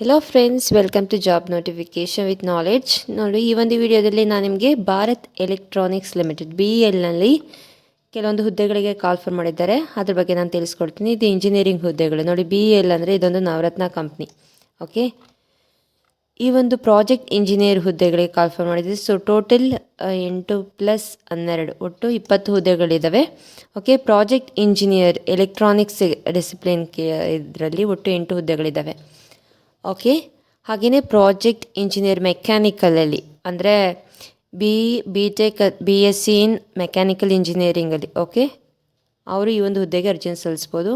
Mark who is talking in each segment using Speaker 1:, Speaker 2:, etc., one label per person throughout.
Speaker 1: Hello friends welcome to job notification with knowledge ನೋಡಿ, ಈ ಒಂದು ವಿಡಿಯೋದಲ್ಲಿ ನಾನು ನಿಮಗೆ ಭಾರತ್ ಎಲೆಕ್ಟ್ರಾನಿಕ್ಸ್ ಲಿಮಿಟೆಡ್ ಬಿ ಎಲ್ನಲ್ಲಿ ಕೆಲವೊಂದು ಹುದ್ದೆಗಳಿಗೆ ಕಾಲ್ ಫಾರ್ ಮಾಡಿದ್ದಾರೆ. ಅದ್ರ ಬಗ್ಗೆ ನಾನು ತಿಳಿಸ್ಕೊಡ್ತೀನಿ. ಇದು ಇಂಜಿನಿಯರಿಂಗ್ ಹುದ್ದೆಗಳು. ನೋಡಿ ಬಿ ಎಲ್ ಅಂದರೆ ಇದೊಂದು ನವರತ್ನ ಕಂಪ್ನಿ ಓಕೆ ಈ ಒಂದು ಪ್ರಾಜೆಕ್ಟ್ ಇಂಜಿನಿಯರ್ ಹುದ್ದೆಗಳಿಗೆ ಕಾಲ್ ಫಾರ್ ಮಾಡಿದ್ದೀವಿ. ಸೊ ಟೋಟಲ್ ಎಂಟು ಪ್ಲಸ್ ಹನ್ನೆರಡು. ಒಟ್ಟು ಇಪ್ಪತ್ತು ಹುದ್ದೆಗಳಿದ್ದಾವೆ okay project engineer electronics discipline ಇದರಲ್ಲಿ ಒಟ್ಟು ಎಂಟು ಹುದ್ದೆಗಳಿದ್ದಾವೆ ಓಕೆ? ಹಾಗೆಯೇ ಪ್ರಾಜೆಕ್ಟ್ ಇಂಜಿನಿಯರ್ ಮೆಕ್ಯಾನಿಕಲಲ್ಲಿ, ಅಂದರೆ B B tech B S C in mechanical ಇಂಜಿನಿಯರಿಂಗಲ್ಲಿ, okay? ಅವರು ಈ ಒಂದು ಹುದ್ದೆಗೆ ಅರ್ಜಿಯನ್ನು ಸಲ್ಲಿಸ್ಬೋದು.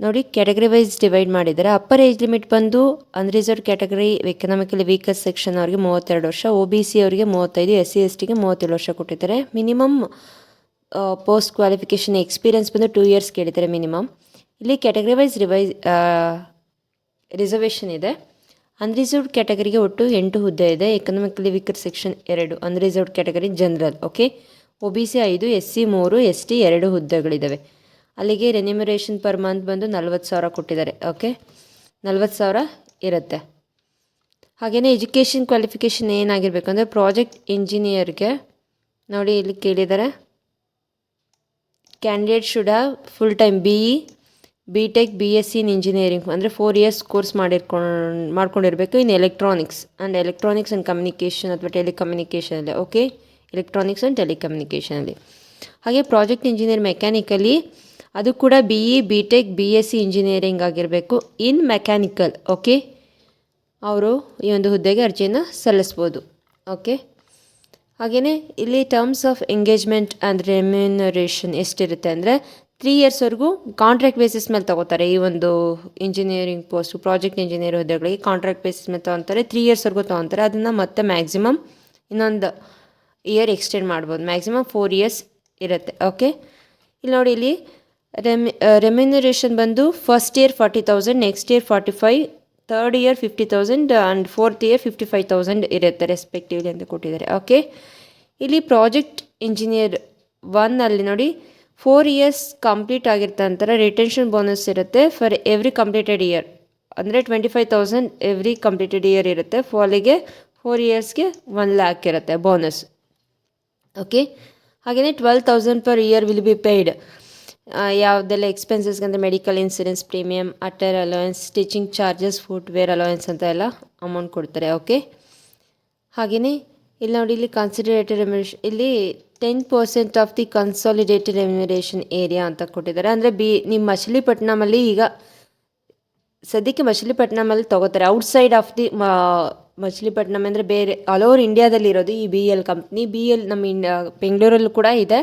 Speaker 1: ನೋಡಿ ಕ್ಯಾಟಗರಿ ವೈಸ್ ಡಿವೈಡ್ ಮಾಡಿದ್ದಾರೆ ಅಪ್ಪರ್ ಏಜ್ ಲಿಮಿಟ್ ಬಂದು unreserved category economically weakest section ಅವರಿಗೆ ಮೂವತ್ತೆರಡು ವರ್ಷ ಒ ಬಿ ಸಿ ಅವರಿಗೆ ಮೂವತ್ತೈದು ಎಸ್ ಸಿ ಎಸ್ ಟಿಗೆ ಮೂವತ್ತೇಳು ವರ್ಷ ಕೊಟ್ಟಿದ್ದಾರೆ. ಮಿನಿಮಮ್ ಪೋಸ್ಟ್ ಕ್ವಾಲಿಫಿಕೇಷನ್ ಎಕ್ಸ್ಪೀರಿಯನ್ಸ್ ಬಂದು ಟೂ ಇಯರ್ಸ್ ಕೇಳಿದ್ದಾರೆ ಮಿನಿಮಮ್ ಇಲ್ಲಿ ಕ್ಯಾಟಗರಿ ವೈಸ್ ರಿವೈಸ್ ರಿಸರ್ವೇಷನ್ ಇದೆ. ಅನ್ರಿಸರ್ವ್ಡ್ ಕ್ಯಾಟಗರಿಗೆ ಒಟ್ಟು ಎಂಟು ಹುದ್ದೆ ಇದೆ. ಎಕನಾಮಿಕಲಿ ವೀಕರ್ ಸೆಕ್ಷನ್ ಎರಡು unreserved category general okay O B C ಐದು ಎಸ್ ಸಿ ಮೂರು ಎಸ್ ಟಿ ಎರಡು ಹುದ್ದೆಗಳಿದ್ದಾವೆ ಅಲ್ಲಿಗೆ ರೆನ್ಯುಮರೇಷನ್ ಪರ್ ಮಂತ್ ಬಂದು ನಲ್ವತ್ತು ಸಾವಿರ ಕೊಟ್ಟಿದ್ದಾರೆ ಓಕೆ ನಲ್ವತ್ತು ಸಾವಿರ ಇರುತ್ತೆ. ಹಾಗೆಯೇ ಎಜುಕೇಷನ್ ಕ್ವಾಲಿಫಿಕೇಷನ್ ಏನಾಗಿರಬೇಕು ಅಂದರೆ ಪ್ರಾಜೆಕ್ಟ್ ಇಂಜಿನಿಯರ್ಗೆ ನೋಡಿ ಇಲ್ಲಿ ಕೇಳಿದ್ದಾರೆ candidate should have full time B E B tech B S C in engineering ಅಂದರೆ ಫೋರ್ ಇಯರ್ಸ್ ಕೋರ್ಸ್ ಮಾಡಿರ್ಕೊಂಡು ಮಾಡ್ಕೊಂಡಿರಬೇಕು in electronics and electronics and communication ಅಥವಾ ಟೆಲಿಕಮ್ಯುನಿಕೇಷನಲ್ಲಿ ಓಕೆ ಎಲೆಕ್ಟ್ರಾನಿಕ್ಸ್ ಆ್ಯಂಡ್ ಟೆಲಿಕಮ್ಯುನಿಕೇಷನಲ್ಲಿ ಹಾಗೆ ಪ್ರಾಜೆಕ್ಟ್ ಇಂಜಿನಿಯರ್ ಮೆಕ್ಯಾನಿಕಲಿ ಅದು ಕೂಡ B E B tech B S C engineering ಆಗಿರಬೇಕು ಇನ್ ಮೆಕ್ಯಾನಿಕಲ್ ಓಕೆ ಅವರು ಈ ಒಂದು ಹುದ್ದೆಗೆ ಅರ್ಜಿಯನ್ನು ಸಲ್ಲಿಸ್ಬೋದು ಓಕೆ ಹಾಗೆಯೇ ಇಲ್ಲಿ terms of engagement and remuneration ಎಷ್ಟಿರುತ್ತೆ ಅಂದರೆ ತ್ರೀ ಇಯರ್ಸ್ವರೆಗೂ ಕಾಂಟ್ರಾಕ್ಟ್ ಬೇಸಿಸ್ ಮೇಲೆ ತಗೋತಾರೆ. ಈ ಒಂದು ಇಂಜಿನಿಯರಿಂಗ್ ಪೋಸ್ಟ್ ಪ್ರಾಜೆಕ್ಟ್ ಇಂಜಿನಿಯರ್ ಹುದ್ದೆಗಳಿಗೆ ಕಾಂಟ್ರಾಕ್ಟ್ ಬೇಸಿಸ್ ಮೇಲೆ ತೊಗೊತಾರೆ. ತ್ರೀ ಇಯರ್ಸ್ವರೆಗೂ ತೊಗೊತಾರೆ. ಅದನ್ನು ಮತ್ತೆ ಮ್ಯಾಕ್ಸಿಮಮ್ ಇನ್ನೊಂದು ಇಯರ್ ಎಕ್ಸ್ಟೆಂಡ್ ಮಾಡ್ಬೋದು. ಮ್ಯಾಕ್ಸಿಮಮ್ ಫೋರ್ ಇಯರ್ಸ್ ಇರುತ್ತೆ. ಓಕೆ ಇಲ್ಲಿ ನೋಡಿ ಇಲ್ಲಿ ರೆಮಿ ರೆಮ್ಯುನರೇಷನ್ ಬಂದು first year forty thousand next year forty five third year fifty thousand and fourth year fifty five thousand ಇರುತ್ತೆ ರೆಸ್ಪೆಕ್ಟಿವ್ಲಿ ಅಂತ ಕೊಟ್ಟಿದ್ದಾರೆ. ಓಕೆ ಇಲ್ಲಿ ಪ್ರಾಜೆಕ್ಟ್ ಇಂಜಿನಿಯರ್ ಒನ್ ಅಲ್ಲಿ ನೋಡಿ ಫೋರ್ ಇಯರ್ಸ್ ಕಂಪ್ಲೀಟ್ ಆಗಿರ್ತ ನಂತರ ರಿಟೆನ್ಷನ್ ಬೋನಸ್ ಇರುತ್ತೆ ಫಾರ್ ಎವ್ರಿ ಕಂಪ್ಲೀಟೆಡ್ ಇಯರ್ ಅಂದರೆ twenty five thousand every completed year ಇರುತ್ತೆ ಫಾಲಿಗೆ ಫೋರ್ ಇಯರ್ಸ್ಗೆ ಒನ್ ಲ್ಯಾಕ್ ಇರುತ್ತೆ ಬೋನಸ್ ಓಕೆ ಹಾಗೆಯೇ twelve thousand per year will be paid ಯಾವುದೆಲ್ಲ ಎಕ್ಸ್ಪೆನ್ಸಸ್ಗೆ ಅಂದರೆ medical insurance premium attire allowance stitching charges footwear allowance ಅಂತ ಎಲ್ಲ ಅಮೌಂಟ್ ಕೊಡ್ತಾರೆ. ಓಕೆ ಹಾಗೆಯೇ ಇಲ್ಲಿ ನೋಡಿ, ಇಲ್ಲಿ ಕನ್ಸಿಡರೇಟೆಡ್ ಇಲ್ಲಿ ten percent of the consolidated remuneration area ಅಂತ ಕೊಟ್ಟಿದ್ದಾರೆ. ಅಂದರೆ ಬಿ ನಿಮ್ಮ ಮಚಿಲಿಪಟ್ಟಣಮಲ್ಲಿ ಈಗ ಸದ್ಯಕ್ಕೆ ಮಚಿಲಿಪಟ್ಟಣಮಲ್ಲಿ ತೊಗೋತಾರೆ. ಔಟ್ಸೈಡ್ ಆಫ್ ದಿ ಮಚಿಲಿಪಟ್ಟಣಮ್ ಅಂದರೆ ಬೇರೆ ಆಲ್ ಓವರ್ ಇಂಡಿಯಾದಲ್ಲಿ ಇರೋದು ಈ B L company B L ನಮ್ಮ ಇಂಡಿಯಾ ಬೆಂಗಳೂರಲ್ಲೂ ಕೂಡ ಇದೆ.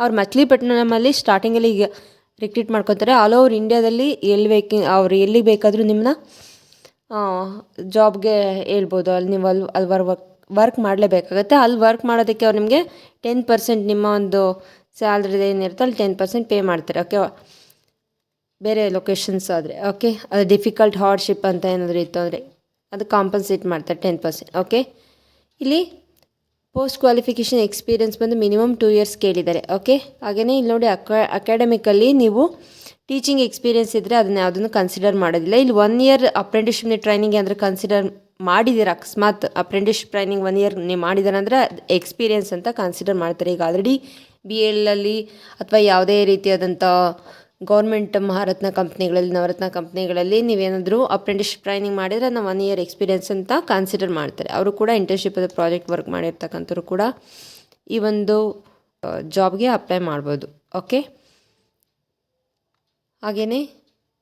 Speaker 1: ಅವ್ರು ಮಚಿಲಿಪಟ್ಟಣಮಲ್ಲಿ ಸ್ಟಾರ್ಟಿಂಗಲ್ಲಿ ಈಗ ರಿಕ್ರೂಟ್ ಮಾಡ್ಕೊತಾರೆ. ಆಲ್ ಓವರ್ ಇಂಡಿಯಾದಲ್ಲಿ ಎಲ್ಲಿ ಬೇಕು, ಅವ್ರು ಎಲ್ಲಿ ಬೇಕಾದರೂ ನಿಮ್ಮನ್ನ ಜಾಬ್ಗೆ ಹೇಳ್ಬೋದು. ಅಲ್ಲಿ ನೀವು ಅಲ್ಲಿ ಅಲ್ವಾರು ವರ್ಕ್ ವರ್ಕ್ ಮಾಡಲೇಬೇಕಾಗತ್ತೆ. ಅಲ್ಲಿ ವರ್ಕ್ ಮಾಡೋದಕ್ಕೆ ಅವ್ರು ನಿಮಗೆ ಟೆನ್ ಪರ್ಸೆಂಟ್ ನಿಮ್ಮ ಒಂದು ಸ್ಯಾಲ್ರಿ ಏನಿರುತ್ತೆ ಅಲ್ಲಿ ಟೆನ್ ಪರ್ಸೆಂಟ್ ಪೇ ಮಾಡ್ತಾರೆ. ಓಕೆ ಬೇರೆ ಲೊಕೇಶನ್ಸ್ ಆದರೆ ಓಕೆ ಅದು ಡಿಫಿಕಲ್ಟ್ ಹಾರ್ಡ್ಶಿಪ್ ಅಂತ ಏನಾದರೂ ಇತ್ತು ಅಂದರೆ ಅದು ಕಾಂಪನ್ಸೇಟ್ ಮಾಡ್ತಾರೆ ಟೆನ್ ಪರ್ಸೆಂಟ್ ಓಕೆ ಇಲ್ಲಿ ಪೋಸ್ಟ್ ಕ್ವಾಲಿಫಿಕೇಷನ್ ಎಕ್ಸ್ಪೀರಿಯನ್ಸ್ ಬಂದು ಮಿನಿಮಮ್ ಟೂ ಇಯರ್ಸ್ ಕೇಳಿದ್ದಾರೆ ಓಕೆ ಹಾಗೆಯೇ ಇಲ್ಲಿ ನೋಡಿ ಅಕ ಅಕಾಡೆಮಿಕಲ್ಲಿ ನೀವು ಟೀಚಿಂಗ್ ಎಕ್ಸ್ಪೀರಿಯನ್ಸ್ ಇದ್ದರೆ ಅದನ್ನ ಯಾವುದನ್ನು ಕನ್ಸಿಡರ್ ಮಾಡೋದಿಲ್ಲ. ಇಲ್ಲಿ ಒನ್ ಇಯರ್ ಅಪ್ರೆಂಟಿಸ್ಶಿಪ್ ಟ್ರೈನಿಂಗ್ ಅಂದರೆ ಕನ್ಸಿಡರ್ ಮಾಡಿದ್ದೀರ ಅಕಸ್ಮಾತ್ ಅಪ್ರೆಂಟಿಸ್ ಟ್ರೈನಿಂಗ್ ಒನ್ ಇಯರ್ ನೀವು ಎಕ್ಸ್ಪೀರಿಯೆನ್ಸ್ ಎಕ್ಸ್ಪೀರಿಯನ್ಸ್ ಅಂತ ಕನ್ಸಿಡರ್ ಮಾಡ್ತಾರೆ. ಈಗ ಆಲ್ರೆಡಿ ಬಿ ಎಲ್ಲಲ್ಲಿ ಅಥವಾ ಯಾವುದೇ ರೀತಿಯಾದಂಥ ಗೌರ್ಮೆಂಟ್ ಮಹಾರತ್ನ ಕಂಪ್ನಿಗಳಲ್ಲಿ ನವರತ್ನ ಕಂಪ್ನಿಗಳಲ್ಲಿ ನೀವೇನಾದರೂ ಅಪ್ರೆಂಟಿಸ್ ಟ್ರೈನಿಂಗ್ ಮಾಡಿದರೆ ನಾವು ಒನ್ ಇಯರ್ ಎಕ್ಸ್ಪೀರಿಯೆನ್ಸ್ ಅಂತ ಕನ್ಸಿಡರ್ ಮಾಡ್ತಾರೆ. ಅವರು ಕೂಡ ಇಂಟರ್ನ್ಶಿಪ್ ಅದು ಪ್ರಾಜೆಕ್ಟ್ ವರ್ಕ್ ಮಾಡಿರ್ತಕ್ಕಂಥವ್ರು ಕೂಡ ಈ ಒಂದು ಜಾಬ್ಗೆ ಅಪ್ಲೈ ಮಾಡ್ಬೋದು. ಓಕೆ ಹಾಗೆಯೇ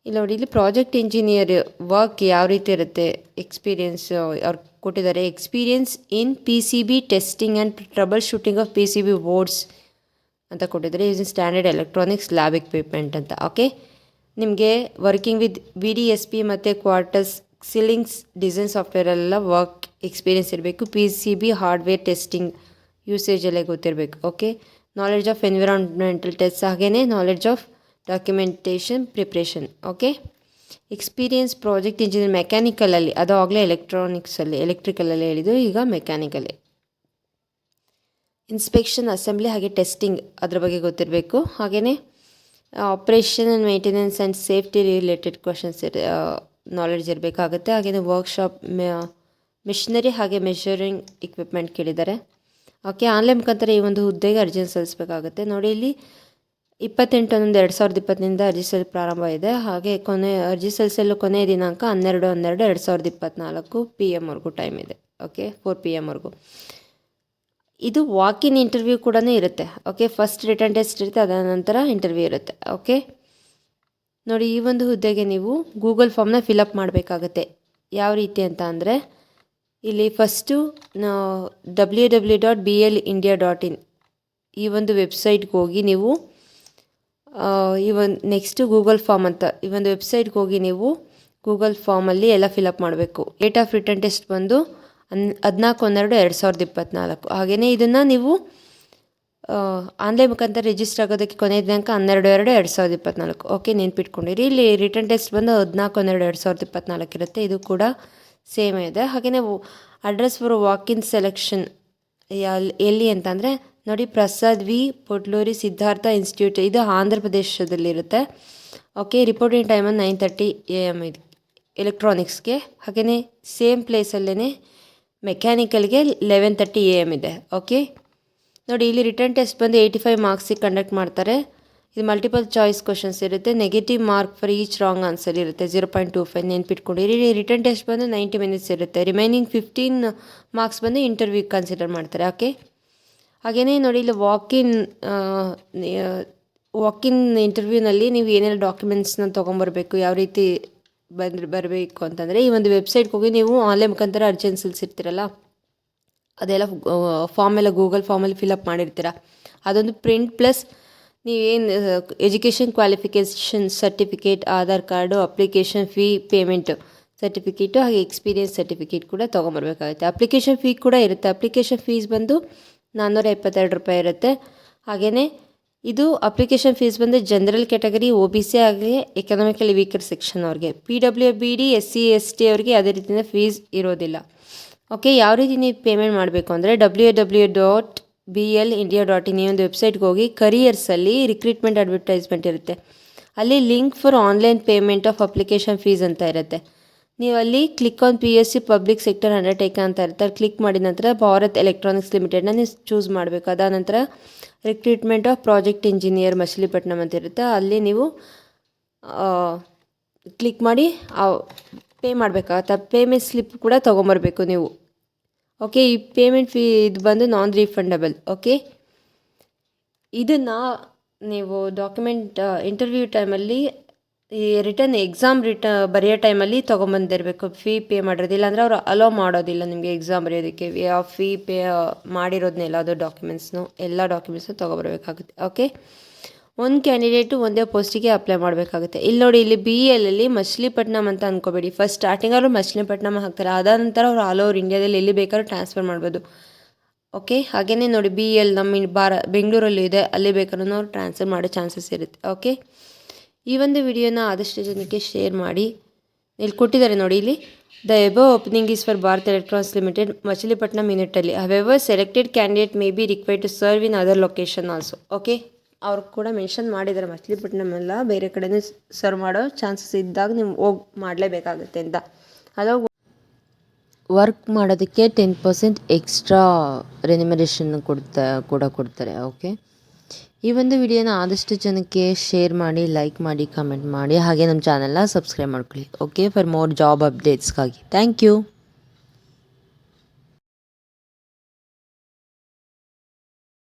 Speaker 1: ಇಲ್ಲಿ ನೋಡಿ ಇಲ್ಲಿ ಪ್ರಾಜೆಕ್ಟ್ ಇಂಜಿನಿಯರ್ ವರ್ಕ್ ಯಾವ ರೀತಿ ಇರುತ್ತೆ ಎಕ್ಸ್ಪೀರಿಯನ್ಸ್ ಅವ್ರು ಕೊಟ್ಟಿದ್ದಾರೆ. Experience in P C B testing and trouble shooting of P C B boards ಅಂತ ಕೊಟ್ಟಿದ್ದಾರೆ. Use in standard electronics lab equipment ಅಂತ. ಓಕೆ ನಿಮಗೆ working with V D S P ಮತ್ತು ಕ್ವಾರ್ಟರ್ಸ್ ಸಿಲಿಂಗ್ಸ್ ಡಿಸೈನ್ ಸಾಫ್ಟ್ವೇರೆಲ್ಲ ವರ್ಕ್ ಎಕ್ಸ್ಪೀರಿಯೆನ್ಸ್ ಇರಬೇಕು. P C B hardware testing usage ಯೂಸೇಜಲ್ಲೇ ಗೊತ್ತಿರಬೇಕು. Okay knowledge of environmental test ಹಾಗೆಯೇ knowledge of documentation preparation okay experience project engineer ಮೆಕ್ಯಾನಿಕಲಲ್ಲಿ ಅದು ಆಗಲೇ ಎಲೆಕ್ಟ್ರಾನಿಕ್ಸಲ್ಲಿ ಎಲೆಕ್ಟ್ರಿಕಲಲ್ಲಿ ಹೇಳಿದ್ದು, ಈಗ ಮೆಕ್ಯಾನಿಕಲ್ಲಿ ಇನ್ಸ್ಪೆಕ್ಷನ್ ಅಸೆಂಬ್ಲಿ ಹಾಗೆ ಟೆಸ್ಟಿಂಗ್ ಅದ್ರ ಬಗ್ಗೆ ಗೊತ್ತಿರಬೇಕು ಹಾಗೆಯೇ operation and maintenance and safety related questions knowledge ಇರಬೇಕಾಗುತ್ತೆ ಹಾಗೆಯೇ ವರ್ಕ್ಶಾಪ್ ಮಿಷನರಿ ಹಾಗೆ ಮೆಷರಿಂಗ್ ಇಕ್ವಿಪ್ಮೆಂಟ್ ಕೇಳಿದ್ದಾರೆ. ಓಕೆ ಆನ್ಲೈನ್ ಮುಖಾಂತರ ಈ ಒಂದು ಹುದ್ದೆಗೆ ಅರ್ಜಿಯನ್ನು ಸಲ್ಲಿಸಬೇಕಾಗುತ್ತೆ. ನೋಡಿ, ಇಲ್ಲಿ ಇಪ್ಪತ್ತೆಂಟು ಹನ್ನೊಂದು ಎರಡು ಸಾವಿರದ ಇಪ್ಪತ್ತರಿಂದ ಅರ್ಜಿ ಸಲ್ಲಿ ಪ್ರಾರಂಭ ಇದೆ. ಹಾಗೆ ಕೊನೆ, ಅರ್ಜಿ ಸಲ್ಲಿಸಲು ಕೊನೆಯ ದಿನಾಂಕ ಹನ್ನೆರಡು ಹನ್ನೆರಡು ಎರಡು ಸಾವಿರದ ಇಪ್ಪತ್ತ್ನಾಲ್ಕು ಪಿ ಎಮ್ವರೆಗೂ ಟೈಮ್ ಇದೆ. ಓಕೆ ಫೋರ್ ಪಿ ಎಮ್ವರೆಗೂ ಇದು ವಾಕಿನ್ ಇಂಟರ್ವ್ಯೂ ಕೂಡ ಇರುತ್ತೆ. ಓಕೆ ಫಸ್ಟ್ ರಿಟರ್ನ್ ಟೆಸ್ಟ್ ಇರುತ್ತೆ, ಅದಾದ ನಂತರ ಇಂಟರ್ವ್ಯೂ ಇರುತ್ತೆ. ಓಕೆ ನೋಡಿ, ಈ ಒಂದು ಹುದ್ದೆಗೆ ನೀವು ಗೂಗಲ್ ಫಾರ್ಮ್ನ ಫಿಲಪ್ ಮಾಡಬೇಕಾಗತ್ತೆ. ಯಾವ ರೀತಿ ಅಂತ ಅಂದರೆ, ಇಲ್ಲಿ first W W dot B L India dot in ಈ ಒಂದು ವೆಬ್ಸೈಟ್ಗೆ ಹೋಗಿ ನೀವು ಈ ಒಂದು ನೆಕ್ಸ್ಟು ಗೂಗಲ್ ಫಾರ್ಮ್ ಅಂತ. ಈ ಒಂದು ವೆಬ್ಸೈಟ್ಗೆ ಹೋಗಿ ನೀವು ಗೂಗಲ್ ಫಾರ್ಮಲ್ಲಿ ಎಲ್ಲ ಫಿಲಪ್ ಮಾಡಬೇಕು. ಡೇಟ್ ಆಫ್ ರಿಟರ್ನ್ ಟೆಸ್ಟ್ ಬಂದು ಅನ್ ಹದಿನಾಲ್ಕು ಹನ್ನೆರಡು ಎರಡು ಸಾವಿರದ ಇಪ್ಪತ್ತ್ನಾಲ್ಕು ಹಾಗೆಯೇ ಇದನ್ನು ನೀವು ಆನ್ಲೈನ್ ಮುಖಾಂತರ ರಿಜಿಸ್ಟರ್ ಆಗೋದಕ್ಕೆ ಕೊನೆಯ ದಿನಾಂಕ ಹನ್ನೆರಡು ಎರಡು ಎರಡು ಸಾವಿರದ ಇಪ್ಪತ್ತ್ನಾಲ್ಕು ಓಕೆ ನೆನ್ಪಿಟ್ಕೊಂಡಿರಿ. ಇಲ್ಲಿ ರಿಟರ್ನ್ ಟೆಸ್ಟ್ ಬಂದು ಹದಿನಾಲ್ಕು ಹನ್ನೆರಡು ಎರಡು ಸಾವಿರದ ಇಪ್ಪತ್ತ್ನಾಲ್ಕು ಇರುತ್ತೆ. ಇದು ಕೂಡ ಸೇಮ್ ಇದೆ ಹಾಗೆಯೇ address for walk in selection L ಎಲ್ಲಿ ಅಂತಂದರೆ ನೋಡಿ, ಪ್ರಸಾದ್ ವಿ ಪೊಟ್ಲೂರಿ ಸಿದ್ಧಾರ್ಥ ಇನ್ಸ್ಟಿಟ್ಯೂಟ್, ಇದು Andhra ಪ್ರದೇಶದಲ್ಲಿರುತ್ತೆ. Okay reporting time nine thirty A M ಇದು ಎಲೆಕ್ಟ್ರಾನಿಕ್ಸ್ಗೆ ಹಾಗೆಯೇ ಸೇಮ್ ಪ್ಲೇಸಲ್ಲೇ ಮೆಕ್ಯಾನಿಕಲ್ಗೆ ಲೆವೆನ್ ತರ್ಟಿ ಎ ಎಂ ಇದೆ ಓಕೆ ನೋಡಿ, ಇಲ್ಲಿ ರಿಟರ್ನ್ ಟೆಸ್ಟ್ ಬಂದು ಏಯ್ಟಿ ಫೈವ್ ಮಾರ್ಕ್ಸಿಗೆ ಕಂಡಕ್ಟ್ ಮಾಡ್ತಾರೆ. ಇದು ಮಲ್ಟಿಪಲ್ ಚಾಯ್ಸ್ ಕ್ವಶನ್ಸ್ ಇರುತ್ತೆ. Negative mark for each wrong answer ಇರುತ್ತೆ ಜೀರೋ ಪಾಯಿಂಟ್ ಟು ಫೈವ್ ನೆನ್ಪಿಟ್ಕೊಂಡಿರಿ. ರಿಟರ್ನ್ ಟೆಸ್ಟ್ ಬಂದು ನೈಂಟಿ ಮಿನಿಟ್ಸ್ ಇರುತ್ತೆ. ರಿಮೈನಿಂಗ್ ಫಿಫ್ಟೀನ್ ಮಾರ್ಕ್ಸ್ ಬಂದು ಇಂಟರ್ವ್ಯೂ ಕನ್ಸಿಡರ್ ಮಾಡ್ತಾರೆ ಓಕೆ ಹಾಗೆಯೇ ನೋಡಿ ಇಲ್ಲಿ ವಾಕಿನ್ ವಾಕಿನ್ ಇಂಟರ್ವ್ಯೂನಲ್ಲಿ ನೀವು ಏನೇನು ಡಾಕ್ಯುಮೆಂಟ್ಸ್ನ ತೊಗೊಂಬರ್ಬೇಕು, ಯಾವ ರೀತಿ ಬಂದ್ರೆ, ಬರಬೇಕು ಅಂತಂದರೆ ಈ ಒಂದು ವೆಬ್ಸೈಟ್ಗೆ ಹೋಗಿ ನೀವು ಆನ್ಲೈನ್ ಮುಖಾಂತರ ಅರ್ಜಿಯನ್ನು ಸಲ್ಲಿಸಿರ್ತೀರಲ್ಲ ಅದೆಲ್ಲ ಫಾರ್ಮ್ ಎಲ್ಲ ಗೂಗಲ್ ಫಾರ್ಮಲ್ಲಿ ಫಿಲಪ್ ಮಾಡಿರ್ತೀರ. ಅದೊಂದು ಪ್ರಿಂಟ್ ಪ್ಲಸ್ ನೀವೇನು education qualification certificate Aadhaar card application fee payment certificate ಹಾಗೆ ಎಕ್ಸ್ಪೀರಿಯನ್ಸ್ ಸರ್ಟಿಫಿಕೇಟ್ ಕೂಡ ತೊಗೊಂಬರ್ಬೇಕಾಗುತ್ತೆ. ಅಪ್ಲಿಕೇಶನ್ ಫೀ ಕೂಡ ಇರುತ್ತೆ. ಅಪ್ಲಿಕೇಶನ್ ಫೀಸ್ ಬಂದು ನಾನ್ನೂರ ಎಪ್ಪತ್ತೆರಡು ರೂಪಾಯಿ ಇರುತ್ತೆ. ಹಾಗೆಯೇ ಇದು ಅಪ್ಲಿಕೇಶನ್ ಫೀಸ್ ಬಂದು general category O B C ಆಗಲಿ, ಎಕನಾಮಿಕಲಿ ವೀಕರ್ ಸೆಕ್ಷನ್ ಅವ್ರಿಗೆ. P W, B D, S C, S T ಅವ್ರಿಗೆ ಯಾವುದೇ ರೀತಿಯಿಂದ ಫೀಸ್ ಇರೋದಿಲ್ಲ. ಓಕೆ, ಯಾವ ರೀತಿ ನೀವು ಪೇಮೆಂಟ್ ಮಾಡಬೇಕು ಅಂದರೆ W W dot B L India dot in ಈ ಒಂದು ವೆಬ್ಸೈಟ್ಗೆ ಹೋಗಿ ಕರಿಯರ್ಸಲ್ಲಿ ರಿಕ್ರೂಟ್ಮೆಂಟ್ ಅಡ್ವರ್ಟೈಸ್ಮೆಂಟ್ ಇರುತ್ತೆ. ಅಲ್ಲಿ link for online payment of application fees ಅಂತ ಇರುತ್ತೆ. ನೀವು ಅಲ್ಲಿ click on P S C public sector undertake ಅಂತ ಇರ್ತಾರೆ ಕ್ಲಿಕ್ ಮಾಡಿದ ನಂತರ ಭಾರತ್ ಎಲೆಕ್ಟ್ರಾನಿಕ್ಸ್ ಲಿಮಿಟೆಡ್ನ ನೀವು ಚೂಸ್ ಮಾಡಬೇಕು. ಅದಾದ ನಂತರ recruitment of project engineer Machilipatnam ಅಂತ ಇರುತ್ತೆ. ಅಲ್ಲಿ ನೀವು ಕ್ಲಿಕ್ ಮಾಡಿ ಪೇ ಮಾಡಬೇಕಾಗತ್ತೆ ಪೇಮೆಂಟ್ ಸ್ಲಿಪ್ ಕೂಡ ತೊಗೊಂಬರ್ಬೇಕು ನೀವು. ಓಕೆ ಈ ಪೇಮೆಂಟ್ ಫೀ ಇದು ಬಂದು ನಾನ್ ರೀಫಂಡಬಲ್ ಓಕೆ ಇದನ್ನು ನೀವು ಡಾಕ್ಯುಮೆಂಟ್ ಇಂಟರ್ವ್ಯೂ ಟೈಮಲ್ಲಿ ಈ ರಿಟರ್ನ್ ಎಕ್ಸಾಮ್ ರಿಟ ಬರೆಯೋ ಟೈಮಲ್ಲಿ ತೊಗೊಂಬಂದಿರಬೇಕು. ಫೀ ಪೇ ಮಾಡಿರೋದಿಲ್ಲ ಅಂದರೆ ಅವರು ಅಲೋ ಮಾಡೋದಿಲ್ಲ ನಿಮಗೆ ಎಕ್ಸಾಮ್ ಬರೆಯೋದಕ್ಕೆ. ಆ ಫೀ ಪೇ ಮಾಡಿರೋದನ್ನೆಲ್ಲ ಅದು ಡಾಕ್ಯುಮೆಂಟ್ಸ್ನು ಎಲ್ಲ ಡಾಕ್ಯುಮೆಂಟ್ಸ್ನು ತೊಗೊಬರ್ಬೇಕಾಗುತ್ತೆ. ಓಕೆ ಒಂದು ಕ್ಯಾಂಡಿಡೇಟು ಒಂದೇ ಪೋಸ್ಟಿಗೆ ಅಪ್ಲೈ ಮಾಡಬೇಕಾಗುತ್ತೆ. ಇಲ್ಲಿ ನೋಡಿ, ಇಲ್ಲಿ ಬಿ ಎಲ್ಲಲ್ಲಿ ಮಚಿಲಿಪಟ್ನಮ್ ಅಂತ ಅಂದ್ಕೋಬೇಡಿ ಫಸ್ಟ್ ಸ್ಟಾರ್ಟಿಂಗ್ ಅವರು ಮಚಿಲಿಪಟ್ನಮ್ ಹಾಕ್ತಾರೆ. ಅದಾದ ನಂತರ ಅವರು ಆಲ್ ಓವರ್ ಇಂಡಿಯಾದಲ್ಲಿ ಎಲ್ಲಿ ಬೇಕಾದ್ರೂ ಟ್ರಾನ್ಸ್ಫರ್ ಮಾಡ್ಬೋದು. ಓಕೆ ಹಾಗೆಯೇ ನೋಡಿ ಬಿ ಎಲ್ ನಮ್ಮ ಬಾರ, ಬೆಂಗಳೂರಲ್ಲಿ ಇದೆ. ಅಲ್ಲಿ ಬೇಕಾದ್ರೂ ಅವ್ರು ಟ್ರಾನ್ಸ್ಫರ್ ಮಾಡೋ ಚಾನ್ಸಸ್ ಇರುತ್ತೆ. ಓಕೆ ಈ ಒಂದು ವಿಡಿಯೋನ ಆದಷ್ಟು ಜನಕ್ಕೆ ಶೇರ್ ಮಾಡಿ. ಇಲ್ಲಿ ಕೊಟ್ಟಿದ್ದಾರೆ ನೋಡಿ ಇಲ್ಲಿ. The above opening is for Bharat electronics limited Machilipatnam ಯೂನಿಟಲ್ಲಿ however selected candidate may be required to serve in other location also okay ಅವ್ರು ಕೂಡ ಮೆನ್ಷನ್ ಮಾಡಿದ್ದಾರೆ ಮಚಿಲಿಪಟ್ಟಣಮೆಲ್ಲ ಬೇರೆ ಕಡೆನೂ ಸರ್ವ್ ಮಾಡೋ ಚಾನ್ಸಸ್ ಇದ್ದಾಗ ನೀವು ಹೋಗಿ ಮಾಡಲೇಬೇಕಾಗುತ್ತೆ ಅಂತ. ಅದು ವರ್ಕ್ ಮಾಡೋದಕ್ಕೆ ಟೆನ್ ಪರ್ಸೆಂಟ್ ಎಕ್ಸ್ಟ್ರಾ ರೆನಿಮರೇಷನ್ ಕೊಡ್ತಾ, ಕೂಡ ಕೊಡ್ತಾರೆ. ಓಕೆ ಈ ಒಂದು ವಿಡಿಯೋನ ಆದಷ್ಟು ಜನಕ್ಕೆ ಶೇರ್ ಮಾಡಿ ಲೈಕ್ ಮಾಡಿ ಕಮೆಂಟ್ ಮಾಡಿ, ಹಾಗೆ ನಮ್ಮ ಚಾನೆಲ್ನ ಸಬ್ಸ್ಕ್ರೈಬ್ ಮಾಡ್ಕೊಳ್ಳಿ. ಓಕೆ ಫಾರ್ ಮೋರ್ ಜಾಬ್ ಅಪ್ಡೇಟ್ಸ್ಗಾಗಿ ಥ್ಯಾಂಕ್ ಯು